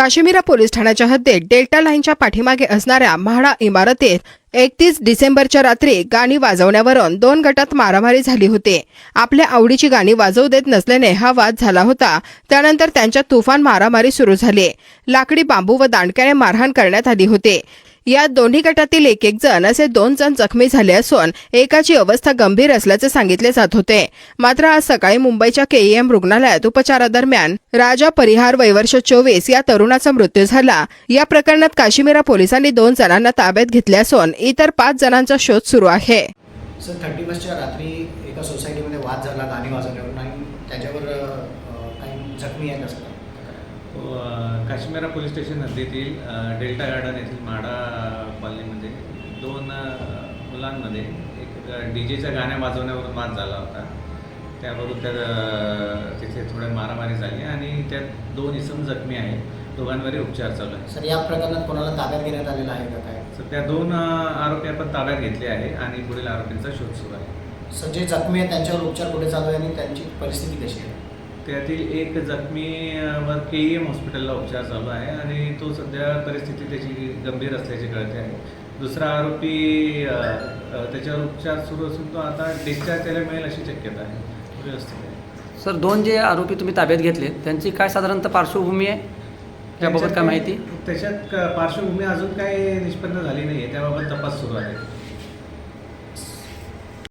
Kashmira police ठाण्याच्या हद्दीत delta लाईनच्या पाठीमागे असणाऱ्या म्हाडा इमारतीत एकतीस डिसेंबरच्या रात्री गाणी वाजवण्यावरून दोन गटात मारामारी झाली होती. आपल्या आवडीची गाणी वाजवू देत नसल्याने हा वाद झाला होता. त्यानंतर त्यांच्या तुफान मारामारी सुरू झाली. लाकडी बांबू व दांडक्याने मारहाण करण्यात आली होती. या दोन्ही गटातील एक एक जण असे दोन जण जखमी झाले असून एकाची अवस्था गंभीर असल्याचे सांगितले जात होते. मात्र आज सकाळी मुंबईच्या केईएम रुग्णालयात उपचारादरम्यान राजा परिहार वैवर्ष चोवीस या तरुणाचा मृत्यू झाला. या प्रकरणात काश्मीरा पोलिसांनी दोन जणांना ताब्यात घेतले असून इतर पाच जणांचा शोध सुरू आहे. सर थर्टी फर्स्टच्या रात्री एका सोसायटीमध्ये वाद झाला गाणी वाजवल्यावर आणि त्याच्यावर काही जखमी आहेत असं. काश्मीरा पोलीस स्टेशन हद्दीतील डेल्टा गार्डन येथील म्हाडा कॉलनीमध्ये दोन मुलांमध्ये एक डी जेच्या गाण्या वाजवण्यावरून वाद झाला होता. त्यावरून त्या तिथे थोड्या मारामारी झाली आणि त्यात दोन इसम जखमी आहेत. दोघांवरही उपचार चालू आहे सर या प्रकरणात कोणाला ताब्यात घेण्यात आलेला आहे का काय? सध्या दोन अ, आरोपी आपण ताब्यात घेतले आहे आणि पुढील आरोपींचा शोध सुरू आहे. सर जे जखमी आहेत त्यांच्यावर उपचार कुठे चालू आहे आणि त्यांची परिस्थिती कशी आहे? त्यातील एक जखमीवर के ई एम हॉस्पिटलला उपचार चालू आहे आणि तो सध्या परिस्थिती त्याची गंभीर असल्याची कळते आहे. दुसरा आरोपी त्याच्यावर उपचार सुरू असून तो आता डिस्चार्ज त्याला मिळेल अशी शक्यता आहे. व्यवस्थित आहे. सर दोन जे आरोपी तुम्ही ताब्यात घेतले त्यांची काय साधारणतः पार्श्वभूमी आहे? त्याबाबत काय माहिती? त्याच्यात पार्श्वभूमी अजून काही निष्पन्न झाली नाही आहे त्याबाबत तपास सुरू आहे.